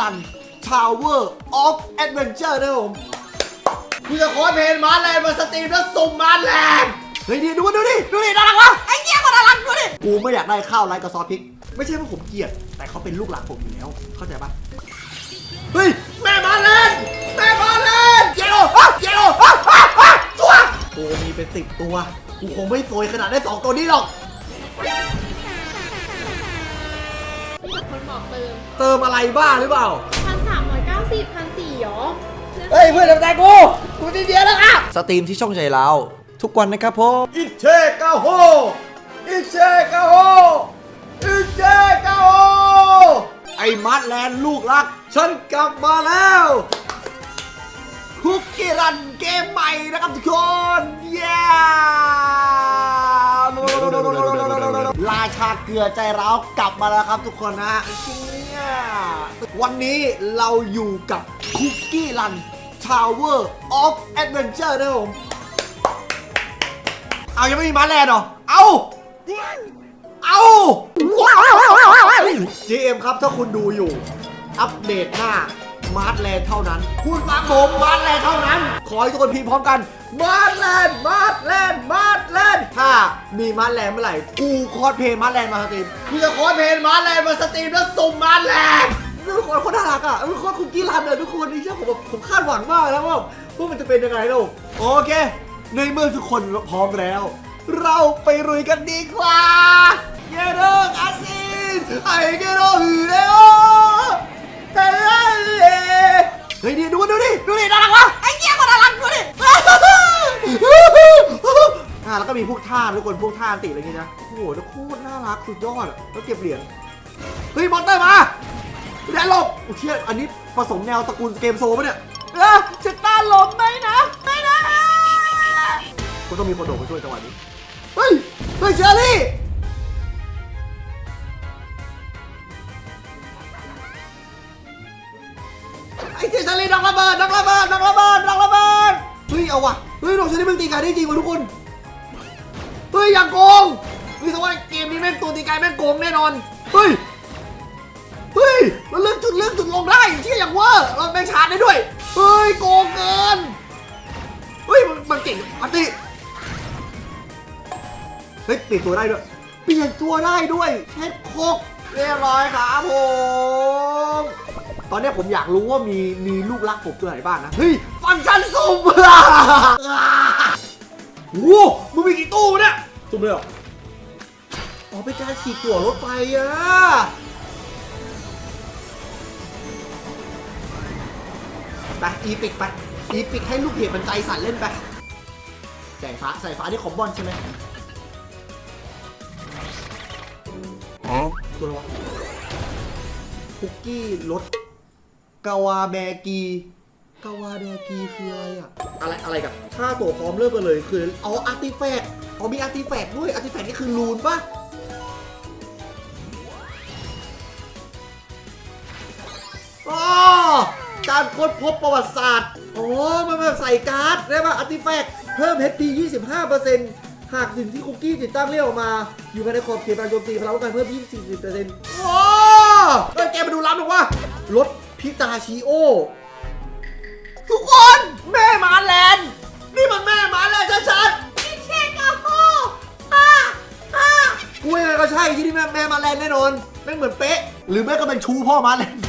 รันทาวเวอร์ออฟแอดเวนเจอร์นะครับผมกูจะขอเพลงมาแลนด์มาสตรีมแล้วสุ่มมาแลนด์เฮ้ยดีดูดูดิดูดิน่ารักวะไอ้เหี้ยก็น่ารักดูดิกูไม่อยากได้ข้าวไรกับซอสพริก ไม่ใช่ว่าผมเกลียด แต่เขาเป็นลูกหลานผมอยู่แล้ว เข้าใจปะเฮ้ยแม่มาแลนด์แม่มาแลนด์เจโร่อะเจโร่อะอะอะตัวตัวมีเป็นสิบตัว กูคงไม่ซวยขนาดได้สองตัวนี้หรอก มีคนบอกเติมเติมอะไรบ้าหรือเปล่า พันสามร้อยเก้าสิบพันสี่หรอเฮ้ยเพื่อนทำใจกู กูจะเดียวแล้วอะสตรีมที่ช่องใจเราทุกวันนะครับผมอิเชกาโฮอิเชกาโฮอิเชกาโฮไอ้มัดแลนด์ลูกรัก ฉันกลับมาแล้ว คุกกี้รันเกมใหม่นะครับทุกคนเย้ราชาเกลือใจร้าวกลับมาแล้วครับทุกคนนะฮะวันนี้เราอยู่กับคุกกี้รัน Tower of Adventure นะผมเอายังไม่มีมาแลนด์หรอ เอาเอา GM ครับถ้าคุณดูอยู่ อัปเดตหน้า มาร์ทแลนด์เท่านั้น คุณฟังผมมาร์ทแลนด์เท่านั้น ขอให้ทุกคนพิมพ์พร้อมกันมาร์ทแลนด์มาร์ทแลนด์มาร์ทแลนด์ถ้ามีมาร์ทแลนด์เมื่อไหร่กูคอสเพลย์มาร์ทแลนด์มาสตรีมกูจะคอสเพลย์มาร์ทแลนด์มาสตรีมแล้วสุ่มมาร์ทแลนด์ทุกคนโคนน่ารักอะทุกคนคุกกี้รันอะทุกคนนี่เชื่อผมแบบผมคาดหวังมากแล้วว่าพว่ามันจะเป็นยังไงลูกโอเค ในเมื่อทุกคนพร้อมแล้ว เราไปรุยกันดีกว่าเยโรอาซินไอเกโรฮือเลโอเฮ้ย ฮ้ยนี่ดูดูดิดูดิน่ารักวะไอ้เหี้ยก็น่ารักดูดิอ่าแล้วก็มีพวกท่าทุกคนพวกท่าอันติอะไรอย่างงี้นะโอ้โหแล้วโคตรน่ารักสุดยอดอะแล้วเก็บเหรียญเฮ้ยมอนเตอร์มาแดนหลบโอ้เชี่ยอันนี้ผสมแนวตระกูลเกมโซปะเนี่ยเออจะต้านหลบไหมนะไม่นะคุณต้องมีคนโดดมาช่วยจังหวะนี้เฮ้ยเฮ้ยเชอรี่ ระเบิดดอกระเบิดดอกระเบิดดอกระเบิดเฮ้ยเอาว่ะเฮ้ยดอกเชอรี่มึงตีไกายได้จริงว่ะทุกคนเฮ้ยอย่างโกงเฮ้ยแต่ว่าเกมนี้แม่งตัวตีไกายแม่งโกงแน่นอนเฮ้ยเฮ้ยเราเลือกจุดเลือกจุดลงได้เชี่ยอย่างเวอร์เราแม่งชาร์จได้ด้วยเฮ้ยโกงเกินเฮ้ยมันมันเก่งอันติเฮ้ยเปลี่ยนตัวได้ด้วยเปลี่ยนตัวได้ด้วยเช็ดโคกเรียบร้อยครับผม อนเนี้ยผมอยากรู้ว่ามีมีลูกรักผมตัวไหนบ้างนะ เฮ้ย ฟังก์ชันสุ่มโอ้โหมึงมีกี่ตู้เนี่ยสุ่มเลยเหรอ อ๋อเป็นการฉีกตั๋วรถไฟอะไปอีปิกไปอีปิกให้ลูกเพจมันใจสั่นเล่นไปแสงฟ้าใส่ฟ้าที่คอมบอนใช่ไหมตัวอะไรวะคุกกี้รส กาวาแบกีกาวาแบกีคืออะไรอะอะไรอะไรกับถ้าตัวพร้อมเริ่มกันเลยคืออ๋ออาร์ติแฟกต์อ๋อมีอาร์ติแฟกต์ด้วยอาร์ติแฟกต์นี่คือรูนปะอ๋อการค้นพบประวัติศาสตร์อ๋อมันมาใส่การ์ดได้ป่ะอาร์ติแฟกต์เพิ่ม HP 25%หากสิ่งที่คุกกี้ติดตั้งเรียกออกมา อยู่ภายในขอบเขตการโจมตีพลังป้องกันเพิ่ม20%ว้าวเฮ้ยแกมาดูร้านหน่อว่ารถ พิตาชิโอ ทุกคนแม่หมาแลนด์นี่มันแม่หมาแลนด์ชัดๆนี่เชกาโฮอ่าอ่ากูยังไงก็ใช่ที่นี่แม่แม่หมาแลนด์แน่นอนแม่งเหมือนเป๊ะ หรือแม่ก็เป็นชูพ่อหมาแลนด์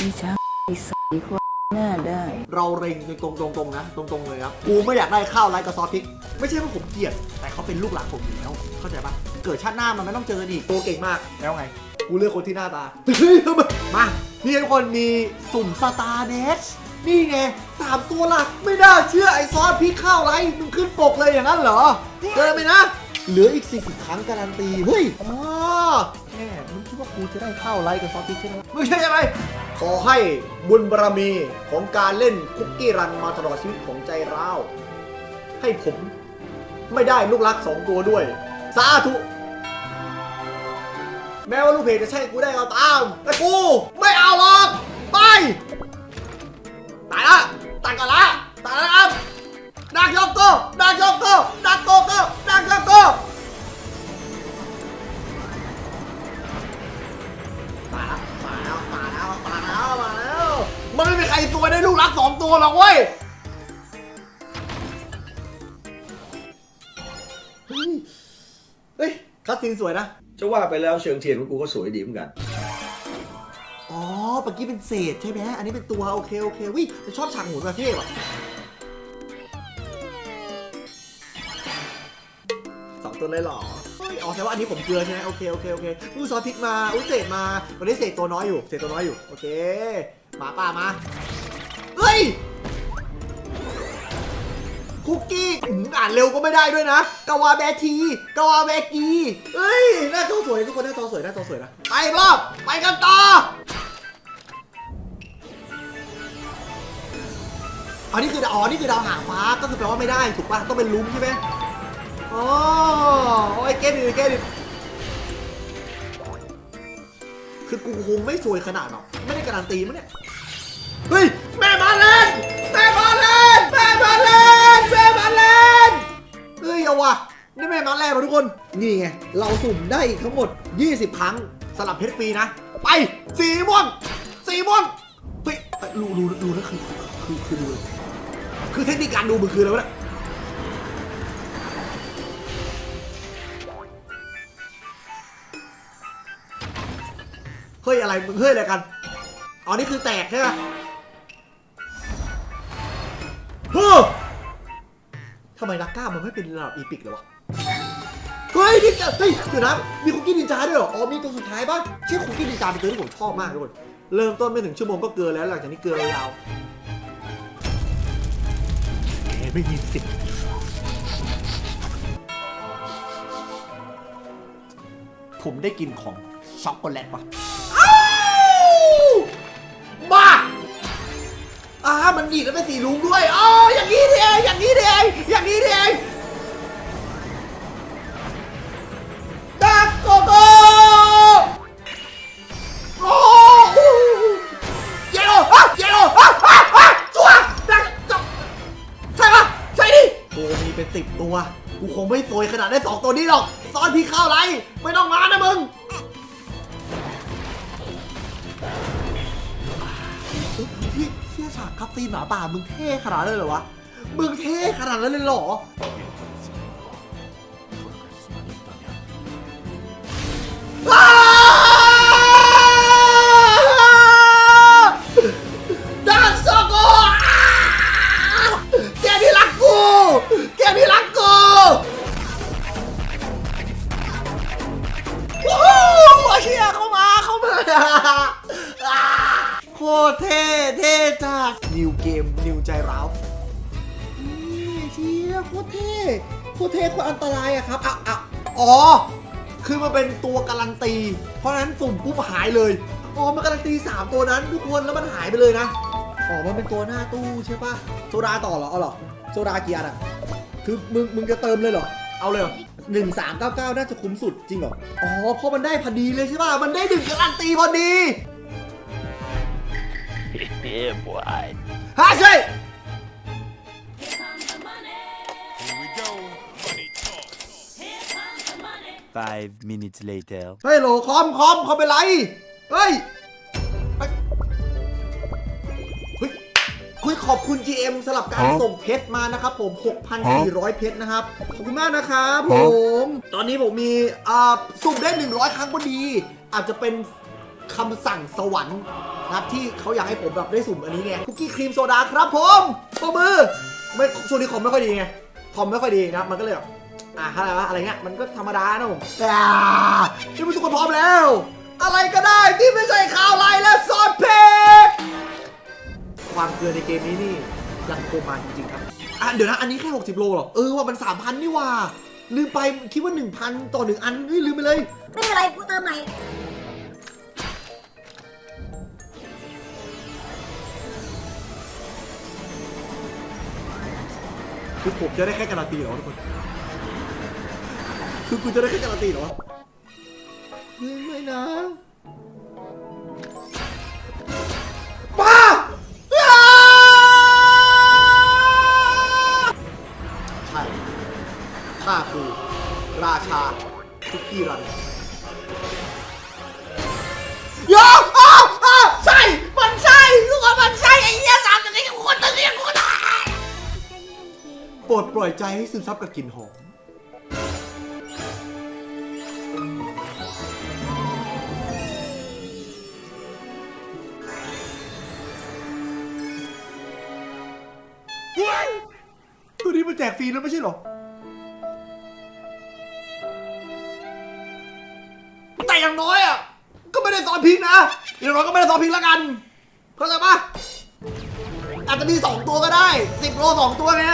อีช้างอีสอีควายหน้าได้ เราเร็งตรงๆตรงๆนะ ตรงๆเลยครับกูไม่อยากได้ข้าวไรกับซอสพริก ไม่ใช่ว่าผมเกลียด แต่เขาเป็นลูกหลานผมอยู่แล้ว เข้าใจปะเกิดชาติหน้ามันไม่ต้องเจอกันอีกโตเก่งมากแล้วไง กูเลือกคนที่หน้าตา มา นี่ทุกคนมีสุ่มสตาร์เนสนี่ไงสามตัวหลักไม่น่าเชื่อไอซอสพริกข้าวไรมึงขึ้นปกเลยอย่างนั้นเหรอเจอไหมนะ เหลืออีกสิบครั้งการันตี เฮ้ยอ๋อแม่มึงคิดว่ากูจะได้ข้าวไรกับซอสพริกใช่ไหมไม่ใช่ใช่ไหมขอให้บุญบารมีของการเล่นคุกกี้รันมาตลอดชีวิตของใจเราวให้ผม ไม่ได้ลูกรักสองตัวด้วย สาธุ แม้ว่าลูกเพจจะใช่กูได้ก็ตาม แต่กูไม่เอาหรอก ไป ตายละ ตายก่อนละ ตายล้วครับดักยกโก้ดักยกโก้ดักโกโก้ดักยกโก้ตายแล้วตายแล้วตายแล้วตายแล้วมาหรอกเว้ยเฮ้ยเฮ้ยคัสซีนสวยนะ จะว่าไปแล้วเชิงเทียนของกูก็สวยดีเหมือนกัน อ๋อเมื่อกี้เป็นเศษใช่ไหมอันนี้เป็นตัวโอเคโอเควิชอบฉากหมุนประเทศว่ะสองตัวเลยเหรอเฮ้ยอ๋อแต่ว่าอันนี้ผมเกลือใช่ไหมโอเคโอเคโอเคอู้ซอสพริกมาอู้เศษมาวันนี้เศษตัวน้อยอยู่เศษตัวน้อยอยู่โอเคหมาป่ามาเฮ้ย คุกกี้อ่านเร็วก็ไม่ได้ด้วยนะกาวาแบทีกาวาแบกีเฮ้ยหน้าจอสวยทุกคนหน้าจอสวยหน้าจอสวยนะไปรอบไปกันต่ออันนี้คืออ๋อนี่คือดาวหางฟ้าก็คือแปลว่าไม่ได้ถูกป่ะต้องเป็นลุ้มใช่ไหมอ๋อโอ้ยเกดิเกดิคือกูคงไม่สวยขนาดหรอกไม่ได้การันตีมั้งเนี่ยเฮ้ยแม่มาเล่นแม่ นี่แม่มาแรกมาทุกคน นี่ไง เราสุ่มได้อีกทั้งหมด 20 ครั้งสลับเพชรฟรีนะ ไปสีม่วงสีม่วงเฮ้ยเอ้ยรู้รู้รู้นะคือคือคือดูเลยคือเทคนิคการดูมันคืออะไรวะเนี่ยเฮ้ยอะไรมึงเฮ้ยอะไรกันอ๋อนี่คือแตกใช่ไหมเฮ้อทำไมนักก้ามันไม่เป็นระดับอีพิกเลยวะ ยนี่จะเฮ้ยเดี๋ยวนะมีคุกกี้นินจาด้วยเหรออ๋อมีตัวสุดท้ายป่ะชื่อคุกกี้นินจาเป็นตัวที่ผมชอบมากทุกคนเริ่มต้นไม่ถึงชั่วโมงก็เกินแล้วหลังจากนี้เกินยาวแกไม่มีสิทธิ์ผมได้กินของช็อกโกแลตป่ะอ้าวบ้าอ่ามันดีดแล้วเป็นสีลุ้งด้วยอ๋ออย่างนี้นี่เองอย่างนี้นี่เองอย่างนี้นี่เอง นาดได้สองตัวนี้หรอกซ้อนพี่เข้าไร ไม่ต้องมานะมึงพี่เชี่ยฉากคัตซีนหมาป่ามึงเท่ขนาดนั้นเลยเหรอวะ มึงเท่ขนาดนั้นเลยเหรอ ตรเท่โคตรอันตรายอะครับอะอะอ๋อ คือมันเป็นตัวการันตี เพราะฉะนั้นสุ่มปุ๊บหายเลย อ๋อ มันการันตี 3 ตัวนั้นทุกคนแล้วมันหายไปเลยนะ อ๋อ มันเป็นตัวหน้าตู้ใช่ปะโซดาต่อเหรอ เอาเหรอ โซดาเกียร์อะคือมึงมึงจะเติมเลยเหรอ เอาเลยเหรอหนึ่งสามเก้าเก้าน่าจะคุ้มสุดจริงเหรอ อ๋อ เพราะมันได้พอดีเลยใช่ปะมันได้หนึ่งการันตีพอดี Yeah, boy. ฮะใช่ Five minutes later. เฮ้ยโหลคอมคอมคอมเป็นไร เฮ้ยเฮ้ยเฮ้ยเฮ้ยขอบคุณ GM สำหรับการส่งเพชรมานะครับผม 6,400 เพชรนะครับ ขอบคุณมากนะครับผม ตอนนี้ผมมีอ่าสุ่มได้ 100 ครั้งพอดี อาจจะเป็นคำสั่งสวรรค์นะครับที่เขาอยากให้ผมแบบได้สุ่มอันนี้ไงคุกกี้ครีมโซดาครับผมปรบมือไม่ช่วงนี้คอมไม่ค่อยดีไงคอมไม่ค่อยดีนะครับมันก็เลยแบบ อะอะไรวะอะไรเงี้ยมันก็ธรรมดานะผมอ่าที่ทุกคนพร้อมแล้ว อะไรก็ได้ที่ไม่ใช่ข่าวไลน์และซอสเพจความเกลือในเกมนี้นี่ยังคงมาจริงๆครับอะเดี๋ยวนะอันนี้แค่ 60 โลเหรอเออว่ามัน 3,000 นี่หว่า ลืมไปคิดว่า 1,000 ต่อ 1 อันเฮ้ยลืมไปเลย ไม่เป็นไรกูเติมใหม่คือผมจะได้แค่การันตีเหรอทุกคน คือกูจะได้แค่การันตีเหรอเฮ้ยไม่นะป้าอ้าใช่ข้าคือราชาคุกกี้รันโยอ้าวอ้าวใช่ มันใช่ทุกคนมันใช่ไอ้เหี้ยสามตัวนี้คนตัวนี้ล่อยใจให้ซึมซับกับกลิ่นหอม จกฟรีแล้วไม่ใช่เหรอ แต่อย่างน้อยอะ ก็ไม่ได้ซ้อนพริกนะ อย่างน้อยก็ไม่ได้ซ้อนพริกแล้วกัน เข้าใจปะอาจจะมีสองตัวก็ได้สิบโลสองตัวไง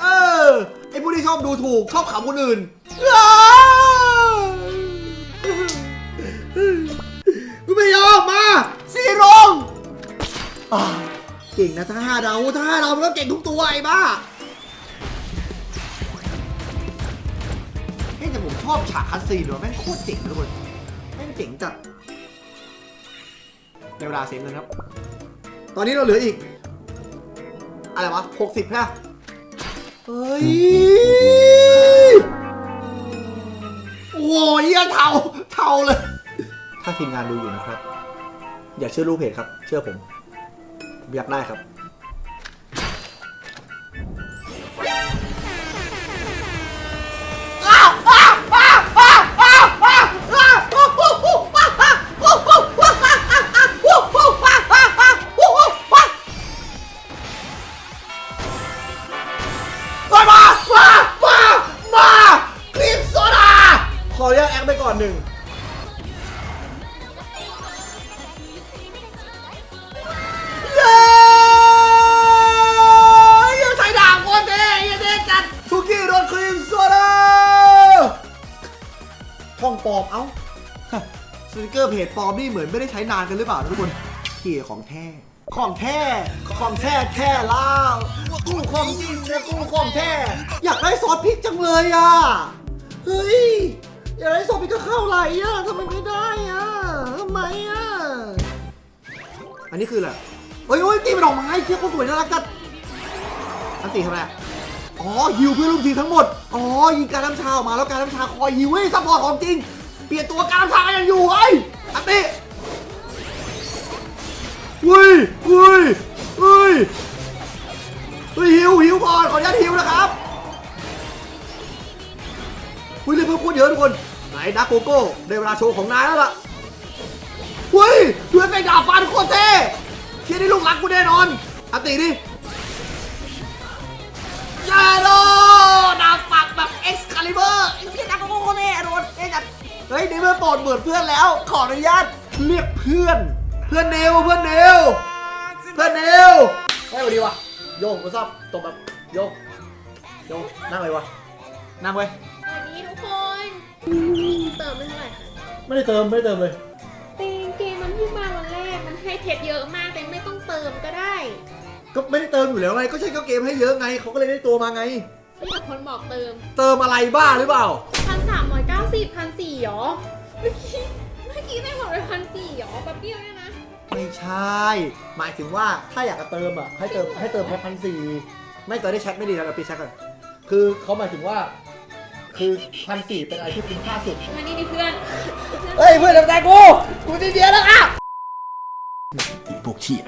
เออ ไอ้พวกที่ชอบดูถูกชอบขำคนอื่นอ้า เก่งนะถ้าห้าดาวถ้าห้าดาวมันก็เก่งทุกตัวไอ้บ้าเฮ้แต่ผมชอบฉากคัสซีนว่ะแม่งโคตรเจ๋งเลยคนแม่งเจ๋งจัดในเวลาเสียเงินครับ ตอนนี้เราเหลืออีก อะไรวะหกสิบแค่เฮ้ย โอ้ยเหี้ยเทาเทาเลย ถ้าทีมงานดูอยู่นะครับ อย่าเชื่อลูกเพจครับ เชื่อผม อยากได้ครับ มา มา มา มาครีมโซดา ขอเรียกแอคไปก่อนหนึ่ง ช่องปลอม เอ้าสติกเกอร์เพจปลอมนี่เหมือนไม่ได้ใช้นานกันหรือเปล่าทุกคนที่ของแท้ของแท้ของแท้แท้แล้วกู้ของจริงนะกู้ของแท้อยากได้ซอสพริกจังเลยอะ เฮ้ย อยากได้ซอสพริกก็เข้าไหลอะทำไมไม่ได้อะทำไมอะ อันนี้คืออะไรเฮ้ยเฮ้ยตีเป็นดอกไม้เที่ยวเขาสวยน่ารักจัดอันตีทำไรอะ อ๋อฮิวเพื่อนร่วมทีมทั้งหมด อ๋อยิงการน้ำชาออกมาแล้วการน้ำชาคอยฮิวเฮ้ยซัพพอร์ตของจริง เปลี่ยนตัวการน้ำชายังอยู่เฮ้ยอันตีเฮ้ยเฮ้ยเฮ้ยเฮ้ยฮิวฮิวก่อนขออนุญาตฮิวนะครับเฮ้ยเลยเพิ่มพูดเยอะทุกคน ไหนดักโกโก้ได้เวลาโชว์ของนายแล้วล่ะเฮ้ยเอฟเฟกต์ดาบฟันโคตรเท่เที่ยนี่ลูกรักกูแน่นอนอันติดิ ยาโดดาบฝักแบบเอ็กซ์คาลิเบอร์ไอ้เหี้ยดาบโคตรเท่โดนเอ้จัดเฮ้ยนี่เมื่อโปรดเหมือนเพื่อนแล้ว ขออนุญาตเรียกเพื่อน เพื่อนเนวเพื่อนเนวเพื่อนเนวเฮ้ยสวัสดีวะโยงกมาซับตบแบบโยกโยกนั่งเลยวะนั่งไว้ยวันนี้ทุกคนเติมไม่เท่าไหร่ค่ะไม่ได้เติมไม่ได้เติมเลยเต็งเกมมันเพิ่งมาวันแรกมันให้เพชรเยอะมากแต่ไม่ต้องเติมก็ได้ ก็ไม่ได้เติมอยู่แล้วไง ก็ใช่ก็เกมให้เยอะไง เขาก็เลยได้ตัวมาไง มีแต่คนบอกเติมเติมอะไรบ้าหรือเปล่า พันสามร้อยเก้าสิบพันสี่หรอ เมื่อกี้ เมื่อกี้ได้บอกไปพันสี่หรอแป๊บเดียวเนี่ยนะ ไม่ใช่ หมายถึงว่าถ้าอยากจะเติมอะให้เติมให้เติมแค่พันสี่ไม่ตอนได้แชทไม่ดีนะเราปิดแชทก่อนคือเขาหมายถึงว่า คือพันสี่เป็นอะไรที่คุ้มค่าสุดมานี่ดิเพื่อน เฮ้ยเพื่อนทำใจกู กูจะเดียวแล้วอะพวกเชี่ย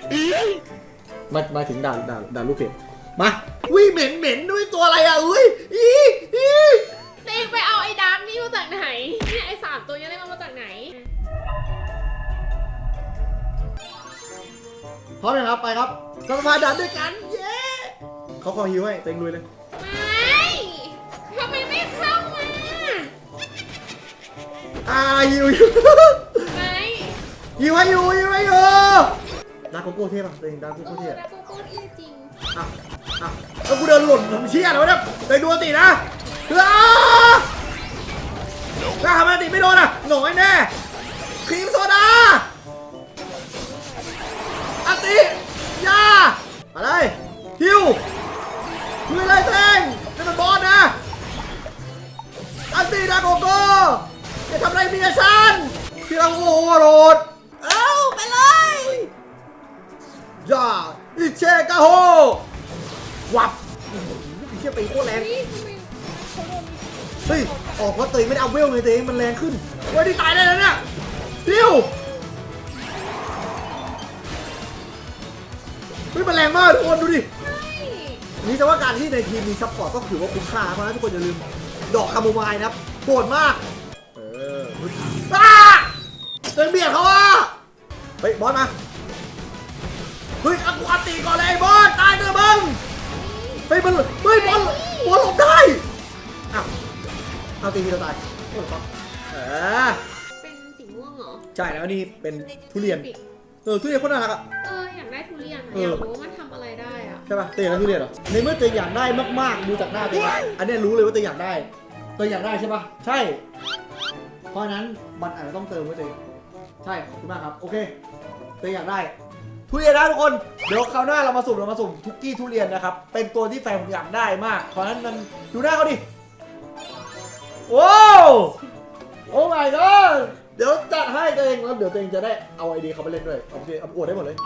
มามาถึงด่านด่านด่านลูกเพจมาวิเหม็นเหม็นด้วยตัวอะไรอะอุ้ยอีอีเต็งไปเอาไอ้ดาร์กนี่มาจากไหนเนี่ยไอ้สามตัวนี้ได้มาจากไหนพร้อมยังครับไปครับเรามาด่านด้วยกันเย้เขาขอฮิวให้เต็งลุยเลยไม่ทำไมไม่เข้ามาอ่าฮิวฮิวไม่ฮิวให้อยู่ฮิวให้อยู่ ดาร์กโกโก้เท่ป่ะเต็งดาร์กโกเอโก้อเท่แล้วกูพูดอีจริงอะอะแล้วกูเดินหล่นผมเชี่ยแล้วเนี่ยเต็งดูอันตินะอ้าถ้าทำอันติไม่โดนอะหน่อยแน่ครีมโซดาอันติยาอะไรฮิวลุยเลยเต็งนี่มันบอสนะอันตีดาโกโก้จะทำอะไรเมียฉันที่เราโอ้โหโรด ย่าอิเชกาโฮวับอื้อหือเชี่ยไปโคตรแรงเฮ้ยทำไมเขาโดนเฮ้ยออกเพราะเตยไม่ได้เอาเวลไงเตยมันแรงขึ้นเฮ้ยที่ตายได้แล้วเนี่ยดิวเฮ้ยมันแรงมากทุกคนดูดิใช่นี่แต่ว่าการที่ในทีมมีซัพพอร์ตก็ถือว่าคุ้มค่าเพราะฉะนั้นทุกคนอย่าลืมดอกคาโมไมล์นะครับโหดมาก เอออ้าเดินเบียดเขาอะเฮ้ยบอสมาเฮ้ยอักูอัตตีก่อนเลยไอ้บอสตายเถอะมึงเฮ้ยมันเฮ้ยบอลบอลหลบได้อ้าวเอาตีทีเราตายโอ้โหเออเป็นสีม่วงเหรอใช่แล้วนี่เป็นทุเรียนเออทุเรียนโคตรน่ารักอะ เอออยากได้ทุเรียนอะเอออ อยากรู้ว่ามันทำอะไรได้อะใช่ป่ะเตยแล้วทุเรียนเหรอในเมื่อเตยอยากได้มากๆดูจากหน้าเตยอะอันเนี้ยรู้เลยว่าเตยอยากได้เตยอยากได้ใช่ป่ะใช่ เพราะฉะนั้นมันอาจจะต้องเติมไว้เตยใช่ขอบคุณมากครับโอเคเตยอยากได้ ทุเรียนนะทุกคน เดี๋ยวคราวหน้าเรามาสุ่มเรามาสุ่มทุกกี้ทุเรียนนะครับ เป็นตัวที่แฟนผมอยากได้มาก เพราะฉะนั้นมันดูหน้าเขาดิว้าวโอ้ my god เดี๋ยวจัดให้ตัวเองแล้วเดี๋ยวตัวเองจะได้เอาไอเดียเขาไปเล่นด้วยโอเคเอาอวดได้หมดเลย